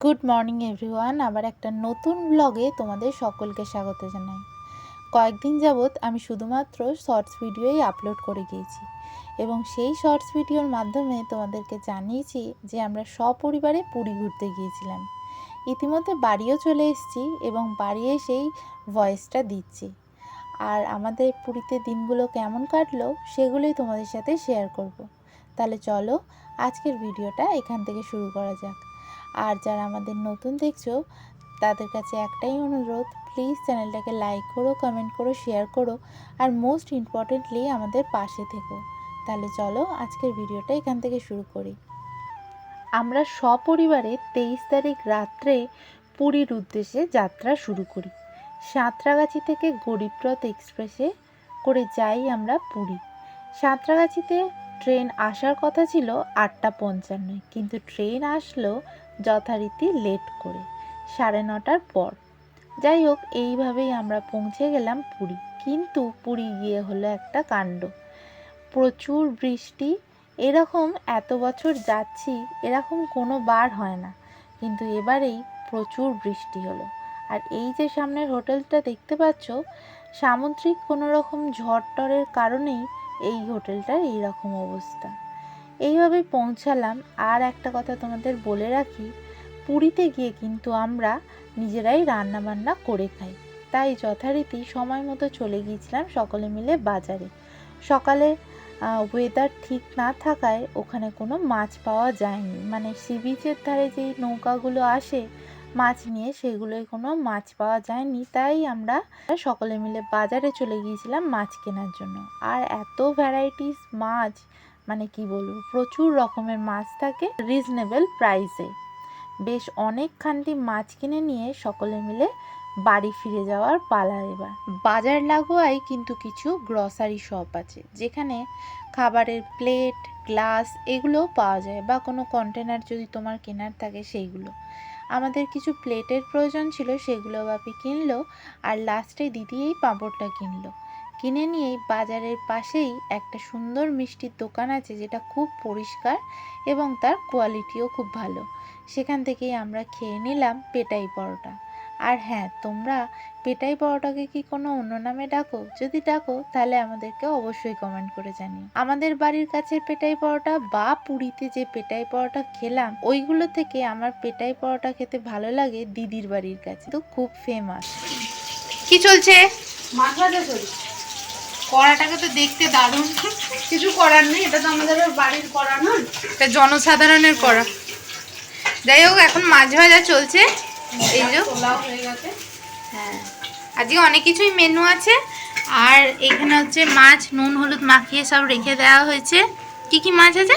Good morning everyone আবার একটা নতুন ব্লগে তোমাদের সকলকে স্বাগত জানাই। কয়েকদিন যাবৎ আমি শুধুমাত্র শর্টস ভিডিওই আপলোড করে গিয়েছি এবং সেই শর্টস ভিডিওর মাধ্যমে তোমাদেরকে জানিয়েছি যে আমরা সপরিবারে পুরী ঘুরতে গিয়েছিলাম। ইতিমধ্যে বাড়িও চলে এসেছি এবং বাড়ি এসেই ভয়েসটা দিচ্ছি। আর আমাদের পুরীতে দিনগুলো কেমন কাটলো সেগুলোই তোমাদের সাথে শেয়ার করব। তাহলে চলো আজকের ভিডিওটা এখান থেকে শুরু করা যাক। আর যারা আমাদের নতুন দেখছ, তাদের কাছে একটাই অনুরোধ প্লিজ চ্যানেলটাকে লাইক করো কমেন্ট করো শেয়ার করো, আর মোস্ট ইম্পর্টেন্টলি আমাদের পাশে থেকো। তাহলে চলো আজকের ভিডিওটা এখান থেকে শুরু করি। আমরা সপরিবারে তেইশ তারিখ রাত্রে পুরীর উদ্দেশ্যে যাত্রা শুরু করি। সাঁতরাগাছি থেকে গরিবরথ এক্সপ্রেসে করে যাই আমরা পুরী। সাঁতরাগাছিতে ট্রেন আসার কথা ছিল আটটা পঞ্চান্নয় কিন্তু ট্রেন আসলো যথারীতি লেট করে, সাড়ে নটার পর। যাই হোক, এইভাবেই আমরা পৌঁছে গেলাম পুরী। কিন্তু পুরী গিয়ে হলো একটা কাণ্ড। প্রচুর বৃষ্টি, এরকম এত বছর যাচ্ছি, এরকম কোনো বার হয় না। কিন্তু এবারেই প্রচুর বৃষ্টি হলো। আর এই যে সামনের হোটেলটা দেখতে পাচ্ছ, সামুদ্রিক কোনো রকম ঝড় টরের কারণেই এই হোটেলটার এইরকম অবস্থা। এইভাবে পৌঁছালাম। আর একটা কথা তোমাদের বলে রাখি, পুরীতে গিয়ে কিন্তু আমরা নিজেরাই রান্না বান্না করে খাই। তাই যথারীতি সময় মতো চলে গিয়েছিলাম সকলে মিলে বাজারে। সকালে ওয়েদার ঠিক না থাকায় ওখানে কোনো মাছ পাওয়া যায়নি। মানে সি বিচের ধারে যেই নৌকাগুলো আসে, মাছ নিয়ে সেগুলোই কোনো মাছ পাওয়া যায়নি। তাই আমরা সকলে মিলে বাজারে চলে গিয়েছিলাম মাছ কেনার জন্য। আর এত ভ্যারাইটিস মাছ মানে কি বলব, প্রচুর রকমের মাছ থাকে রিজনেবল প্রাইসে বেশ অনেকখানটি মাছ কিনে নিয়ে সকলে মিলে বাড়ি ফিরে যাওয়ার পালা এবার। বাজার লাগোয়াই কিন্তু কিছু গ্রসারি শপ আছে, যেখানে খাবারের প্লেট গ্লাস এগুলোও পাওয়া যায় বা কোনো কন্টেনার যদি তোমার কেনার থাকে সেইগুলো। আমাদের কিছু প্লেটের প্রয়োজন ছিল, সেগুলো বাপি কিনলো আর লাস্টে দিদি এই পাঁপড়টা কিনলো। কিনে নিয়েই বাজারের পাশেই একটা সুন্দর মিষ্টির দোকান আছে যেটা খুব পরিষ্কার এবং তার কোয়ালিটিও খুব ভালো। সেখান থেকেই আমরা খেয়ে নিলাম পেটাই পরোটা। আর হ্যাঁ তোমরা পেটাই পরোটাকে কি কোনো অন্য নামে ডাকো? যদি ডাকো তাহলে আমাদেরকে অবশ্যই কমেন্ট করে জানিও। আমাদের বাড়ির কাছে পেটাই পরোটা বা পুরীতে যে পেটাই পরোটা খেলাম ওইগুলো থেকে আমার পেটাই পরোটা খেতে ভালো লাগে দিদির বাড়ির কাছে। তো খুব ফেমাস কি চলছে? মাছ ভাজা চলছে কড়াটাকে তো দেখতে দারুণ। কিছু করার নেই এটা তো আমাদের বাড়ির করা না। এটা জনসাধারণের করা যাই হোক এখন মাছ ভাজা চলছে। এই যে। হয়ে গেছে। হ্যাঁ আজকে অনেক কিছুই মেনু আছে। আর এখানে হচ্ছে মাছ নুন হলুদ মাখিয়ে সব রেখে দেওয়া হয়েছে। কি কি মাছ আছে?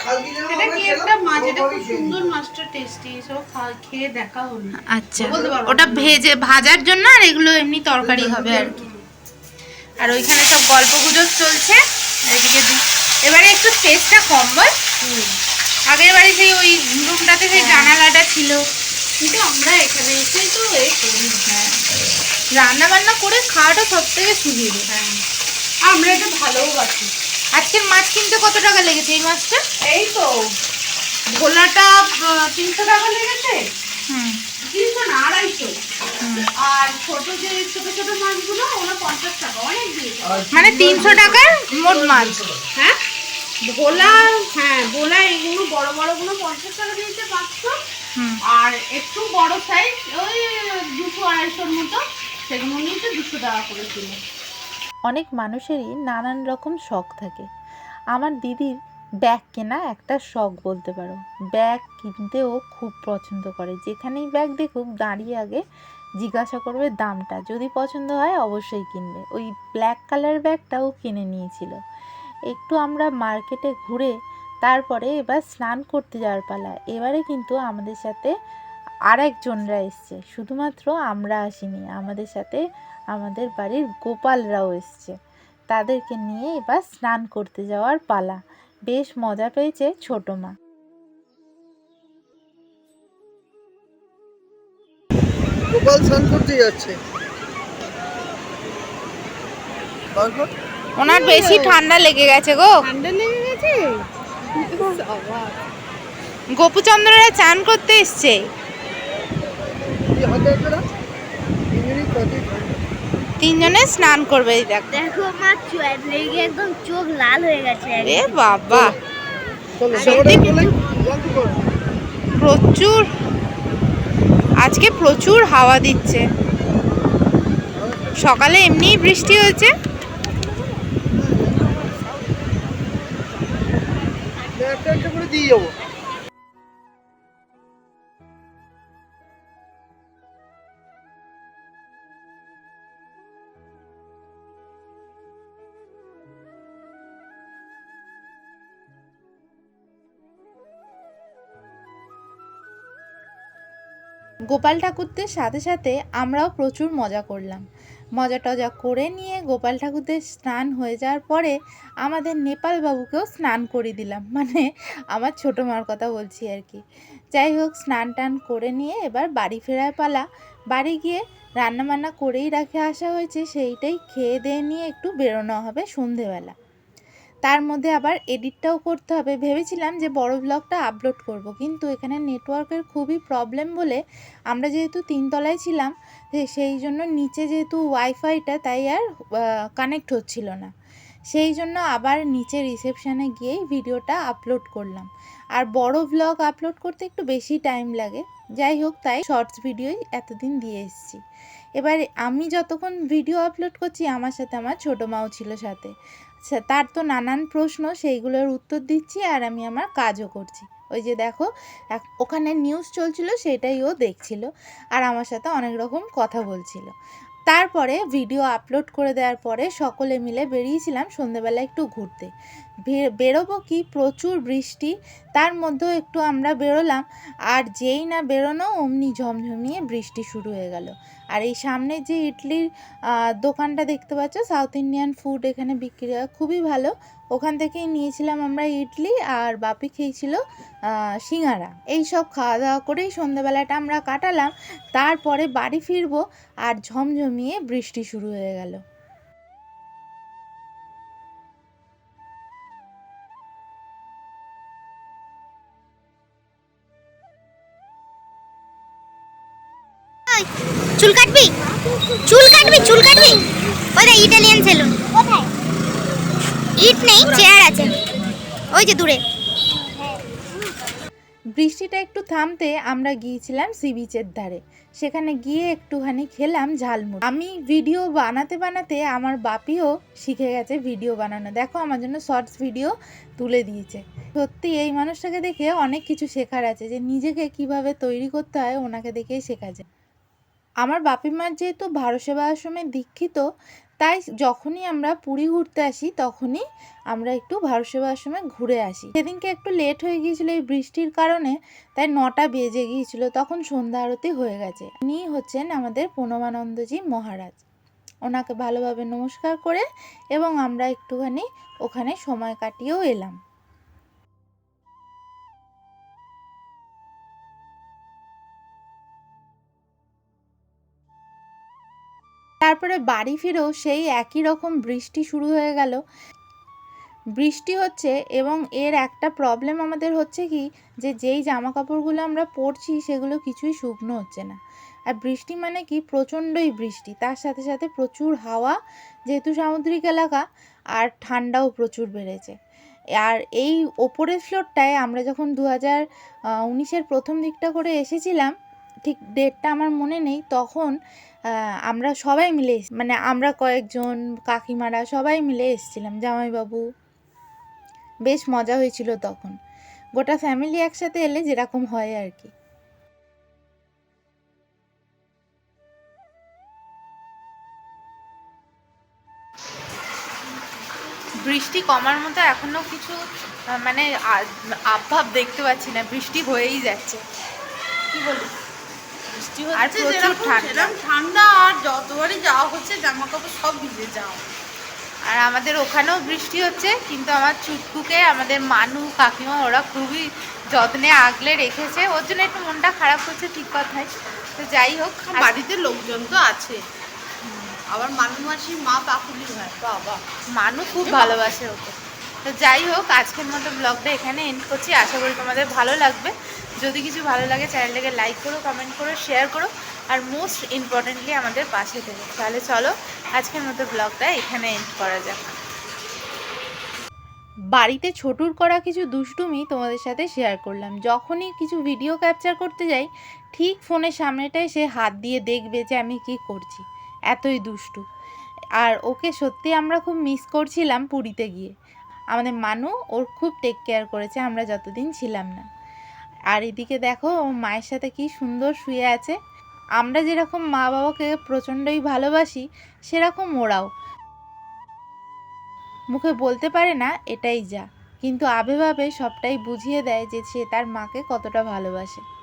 এটা কি একটা মাছ? এটা খুব সুন্দর মাছটা টেস্টি সব খেয়ে দেখা হলো। আচ্ছা ওটা ভেজে ভাজার জন্য আর এগুলো এমনি তরকারি হবে আর কি। আর ওইখানে সব গল্প গুজব চলছে। এদিকে এবারে একটু স্পেসটা কম বল। আগের বাড়ি সেই ওই রুমটাতে সেই জানালাটা ছিল। কিন্তু আমরা এখানে এসে তো হ্যাঁ। রান্না বান্না করে খাওয়াটা সব থেকে সুবিধে। হ্যাঁ। আমরা এটা ভালোবাসি আজকের মাছ কিনতে কত টাকা লেগেছে এই মাছটা? এই তো। ভোলাটা তিনশো টাকা লেগেছে। হুম তিনশো না আড়াইশো হুম। আর ছোট যে ছোট ছোট মাছগুলো ওগুলো পঞ্চাশ টাকা অনেক দিয়েছে মানে তিনশো টাকার মোট মাছ। হ্যাঁ? ভোলা হ্যাঁ ভোলা এইগুলো বড় বড়গুলো পঞ্চাশ টাকা দিয়েছে পাঁচশো। আর একটু বড় সাইজ ওই দুশো আড়াইশোর মতো সেগুলো নিয়েছে দুশো টাকা করে কিলো। অনেক মানুষেরই নানান রকম শখ থাকে। আমার দিদির ব্যাগ কেনা একটা শখ বলতে পারো। ব্যাগ কিনতেও খুব পছন্দ করে। যেখানেই ব্যাগ দেখুক দাঁড়িয়ে আগে জিজ্ঞাসা করবে দামটা। যদি পছন্দ হয় অবশ্যই কিনবে। ওই ব্ল্যাক কালার ব্যাগটাও কিনে নিয়েছিল। একটু আমরা মার্কেটে ঘুরে তারপরে এবার স্নান করতে যাওয়ার পালা। এবারে কিন্তু আমাদের সাথে আরেকজনরা এসছে। শুধুমাত্র আমরা আসিনি, আমাদের সাথে আমাদের বাড়ির গোপালরাও এসছে। তাদেরকে নিয়ে এবার স্নান করতে যাওয়ার পালা। বেশ মজা পেয়েছে ছোটো মা। গোপাল স্নান করতে যাচ্ছে। ওনার বেশি ঠান্ডা লেগে গেছে গো। ঠান্ডা লেগে গেছে? গোপুচন্দ্ররা চান করতে এসছে। তিনজনে স্নান করবে দেখ। দেখো আমার চোখ লেগে একদম চোখ লাল হয়ে গেছে এ বাবা। সত্যি প্রচুর আজকে প্রচুর হাওয়া দিচ্ছে। সকালে এমনিই বৃষ্টি হয়েছে। দিয়ে যাব। গোপাল ঠাকুরদের সাথে সাথে আমরাও প্রচুর মজা করলাম। মজা টজা করে নিয়ে গোপাল ঠাকুরদের স্নান হয়ে যাওয়ার পরে আমাদের নেপাল বাবুকেও স্নান করে দিলাম। মানে আমার ছোটো মার কথা বলছি আর কি। যাই হোক, স্নান টান করে নিয়ে এবার বাড়ি ফেরার পালা। বাড়ি গিয়ে রান্না বান্না করেই রাখে আসা হয়েছে। সেইটাই খেয়ে দিয়ে নিয়ে একটু বেরোনো হবে সন্ধেবেলা। তার মধ্যে আবার এডিটটাও করতে হবে। ভেবেছিলাম যে বড় ব্লগটা আপলোড করব, কিন্তু এখানে নেটওয়ার্কের খুবই প্রবলেম বলে আমরা যেহেতু তিনতলায় ছিলাম সেই জন্য নিচে যেহেতু ওয়াইফাইটা তাই আর কানেক্ট হচ্ছিল না। সেই জন্য আবার নিচে রিসেপশানে গিয়েই ভিডিওটা আপলোড করলাম। আর বড় ব্লগ আপলোড করতে একটু বেশি টাইম লাগে। যাই হোক, তাই শর্টস ভিডিওই এতদিন দিয়ে এসেছি। এবার আমি যতক্ষণ ভিডিও আপলোড করছি, আমার সাথে আমার ছোটো মাও ছিল সাথে। তার তো নানান প্রশ্ন, সেইগুলোর উত্তর দিচ্ছি আর আমি আমার কাজও করছি। ওই যে দেখো ওখানে নিউজ চলছিল, সেটাই ও দেখছিল আর আমার সাথে অনেক রকম কথা বলছিল। তারপরে ভিডিও আপলোড করে দেওয়ার পরে সকলে মিলে বেরিয়েছিলাম সন্ধেবেলা একটু ঘুরতে। বেরোবো কি? প্রচুর বৃষ্টি, তার মধ্যেও একটু আমরা বেরোলাম আর যেই না বেরোনো, অমনি ঝমঝমিয়ে বৃষ্টি শুরু হয়ে গেল। আর এই সামনে যে ইডলির দোকানটা দেখতে পাচ্ছ সাউথ ইন্ডিয়ান ফুড এখানে বিক্রি হয়, খুবই ভালো। ওখান থেকেই নিয়েছিলাম আমরা ইডলি আর বাপি খেয়েছিল সিঙ্গারা। এই সব খাওয়া দাওয়া করেই সন্ধ্যাবেলাটা আমরা কাটালাম, তারপরে বাড়ি ফিরবো আর ঝমঝমিয়ে বৃষ্টি শুরু হয়ে গেল। চুল কাটবি? চুল কাটবি চুল কাটবি? কোথায় ইটালিয়ান সেলুন। কোথায়? ইট নেই চেয়ার আছে। ওই যে দূরে। বৃষ্টিটা একটু থামতে আমরা গিয়েছিলাম সি বিচের ধারে। সেখানে গিয়ে একটুখানি খেলাম ঝালমুড়ি। আমি ভিডিও বানাতে বানাতে আমার বাপিও শিখে গেছে ভিডিও বানানো। দেখো আমার জন্য শর্টস ভিডিও তুলে দিয়েছে। সত্যি এই মানুষটাকে দেখে অনেক কিছু শেখার আছে যে নিজেকে কীভাবে তৈরি করতে হয় ওনাকে দেখেই শেখা যায়। আমার বাপি মার যেহেতু ভারত সেবা আশ্রমে দীক্ষিত, তাই যখনই আমরা পুরী ঘুরতে আসি, তখনই আমরা একটু ভারত সেবা আশ্রমে ঘুরে আসি। সেদিনকে একটু লেট হয়ে গিয়েছিল এই বৃষ্টির কারণে, তাই নটা বেজে গিয়েছিল, তখন সন্ধ্যা আরতি হয়ে গেছে। উনি হচ্ছেন আমাদের প্রণবানন্দজি মহারাজ। ওনাকে ভালোভাবে নমস্কার করে এবং আমরা একটুখানি ওখানে সময় কাটিয়েও এলাম। তারপরে বাড়ি ফিরেও সেই একই রকম বৃষ্টি শুরু হয়ে গেল। বৃষ্টি হচ্ছে এবং এর একটা প্রবলেম আমাদের হচ্ছে কি, যে যেই জামা কাপড়গুলো আমরা পরছি সেগুলো কিছুই শুকনো হচ্ছে না। আর বৃষ্টি মানে কি, প্রচণ্ডই বৃষ্টি। তার সাথে সাথে প্রচুর হাওয়া, যেহেতু সামুদ্রিক এলাকা, আর ঠান্ডাও প্রচুর বেড়েছে। আর এই ওপরের ফ্লোরটায় আমরা যখন দু হাজার উনিশের প্রথম দিকটা করে এসেছিলাম, ঠিক ডেটটা আমার মনে নেই, তখন আমরা সবাই মিলে মানে আমরা কয়েকজন কাকিমারা সবাই মিলে এসেছিলাম, জামাইবাবু। বেশ মজা হয়েছিল তখন। গোটা ফ্যামিলি একসাথে এলে যেরকম হয় আর কি। বৃষ্টি কমার মতো এখনও কিছু মানে আভাব দেখতে পাচ্ছি না, বৃষ্টি হয়েই যাচ্ছে। কি বলি বৃষ্টি হচ্ছে যেরকম ঠান্ডা। সেরকম ঠান্ডা আর যতবারই যাওয়া হচ্ছে জামা কাপড় সব ভিজে যাও আর আমাদের ওখানেও বৃষ্টি হচ্ছে কিন্তু আমার চুটকুকে আমাদের মানু কাকিমা ওরা খুবই যত্নে আগলে রেখেছে। ওর জন্য একটু মনটা খারাপ হচ্ছে ঠিক কথাই। তো যাই হোক বাড়িতে লোকজন তো আছে। আবার মানু মাসি মা পাকুলি হয় বাবা। মানু খুব ভালোবাসে ওকে। তো যাই হোক আজকের মতো ব্লগটা এখানে এন্ড করছি। আশা করি তোমাদের ভালো লাগবে। যদি কিছু ভালো লাগে চ্যানেলটাকে লাইক করো কমেন্ট করো শেয়ার করো, আর মোস্ট ইম্পর্টেন্টলি আমাদের পাশে থেকো। তাহলে চলো, আজকের মতো ব্লগটা এখানে এন্ড করা যাক। বাড়িতে ছোটুর করা কিছু দুষ্টুমি তোমাদের সাথে শেয়ার করলাম। যখনই কিছু ভিডিও ক্যাপচার করতে যাই, ঠিক ফোনের সামনেটায় সে হাত দিয়ে দেখবে যে আমি কি করছি। এতই দুষ্টু। আর ওকে সত্যি আমরা খুব মিস করছিলাম পুরীতে গিয়ে। আমাদের মানু ওর খুব টেক কেয়ার করেছে, আমরা যতদিন ছিলাম না। আর এদিকে দেখো মায়ের সাথে কি সুন্দর শুয়ে আছে। আমরা যেরকম মা বাবাকে প্রচণ্ডই ভালোবাসি, সেরকম ওরাও। মুখে বলতে পারে না, এটাই যা। কিন্তু আবেভাবে সবটাই বুঝিয়ে দেয় যে সে তার মাকে কতটা ভালোবাসে।